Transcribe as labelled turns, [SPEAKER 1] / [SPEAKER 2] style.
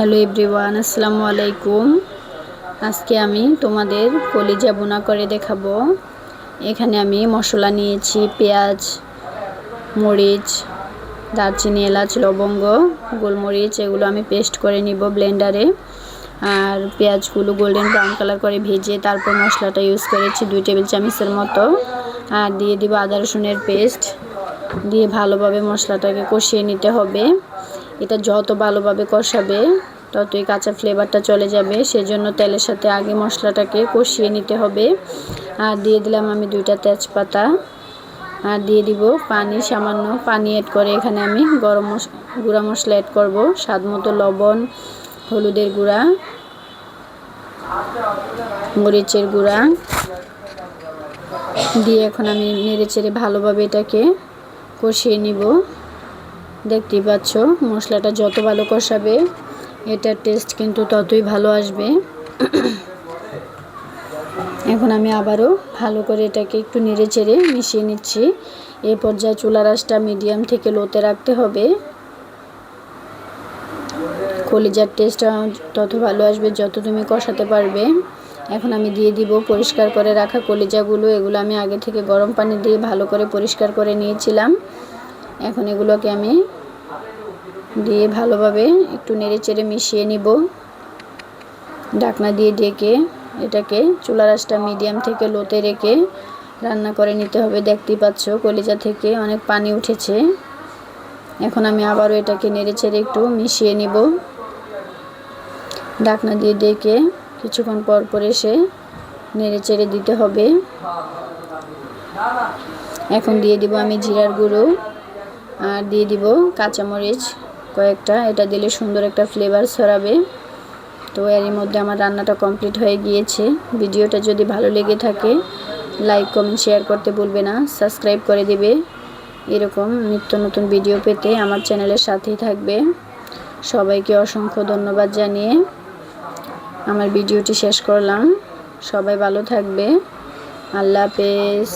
[SPEAKER 1] Hello everyone, আসসালামু আলাইকুম। আজকে আমি তোমাদের কলিজা বোনা করে দেখাবো। এখানে আমি মশলা নিয়েছি, পেঁয়াজ, মরিচ, দারচিনি, এলাচ, লবঙ্গ, গোলমরিচ, এগুলো আমি পেস্ট করে নিব ব্লেন্ডারে। আর পেঁয়াজগুলো গোল্ডেন ব্রাউন কালার করে ভেজে তারপর মশলাটা ইউজ করেছি দুই টেবিল চামচের মতো। আর দিয়ে দিব আদা রসুনের পেস্ট। দিয়ে ভালোভাবে মশলাটাকে কষিয়ে নিতে হবে। এটা যত ভালোভাবে কষাবে, ততই কাঁচা ফ্লেভারটা চলে যাবে। সেজন্য তেলের সাথে আগে মশলাটাকে কষিয়ে নিতে হবে। আর দিয়ে দিলাম আমি দুইটা তেজপাতা। আর দিয়ে দিব পানি, সামান্য পানি অ্যাড করে এখানে আমি গরম মশ, গুঁড়া মশলা অ্যাড করব। স্বাদ মতো লবণ, হলুদের গুঁড়া, মরিচের গুঁড়া। দিয়ে এখন আমি নেড়ে চেড়ে ভালোভাবে এটাকে কষিয়ে নিব। দেখতেই পাচ্ছ, মশলাটা যত ভালো কষাবে, এটার টেস্ট কিন্তু ততই ভালো আসবে। এখন আমি আবারও ভালো করে এটাকে একটু নেড়ে চেড়ে মিশিয়ে নিচ্ছি। এই পর্যায়ে চুলা রাসটা মিডিয়াম থেকে লোতে রাখতে হবে। কলিজার টেস্টটা তত ভালো আসবে যত তুমি কষাতে পারবে। এখন আমি দিয়ে দিব পরিষ্কার করে রাখা কলিজাগুলো। এগুলো আমি আগে থেকে গরম পানি দিয়ে ভালো করে পরিষ্কার করে নিয়েছিলাম। এখন এগুলোকে আমি দিয়ে ভালোভাবে একটু নেড়ে চেড়ে মিশিয়ে নিব। ঢাকনা দিয়ে ডেকে এটাকে চুলা রাসটা মিডিয়াম থেকে লোতে রেখে রান্না করে নিতে হবে। দেখতেই পাচ্ছ কলিজা থেকে অনেক পানি উঠেছে। এখন আমি আবারও এটাকে নেড়ে চেড়ে একটু মিশিয়ে নিব। ঢাকনা দিয়ে ডেকে কিছুক্ষণ পর পর এসে নেড়ে চেড়ে দিতে হবে। এখন দিয়ে দিব আমি জিরার গুঁড়ো আর দিয়ে দিব কাঁচামরিচ। কয়েকটা, এটা দিলে সুন্দর একটা ফ্লেভার ছড়াবে। তো এরই মধ্যে আমার রান্নাটা কমপ্লিট হয়ে গিয়েছে। ভিডিওটা যদি ভালো লেগে থাকে লাইক কমেন্ট শেয়ার করতে ভুলবে না। সাবস্ক্রাইব করে দেবে। এরকম নিত্য নতুন ভিডিও পেতে আমার চ্যানেলের সাথেই থাকবে। সবাইকে অসংখ্য ধন্যবাদ জানিয়ে আমার ভিডিওটি শেষ করলাম। সবাই ভালো থাকবে। আল্লাহ হাফেজ।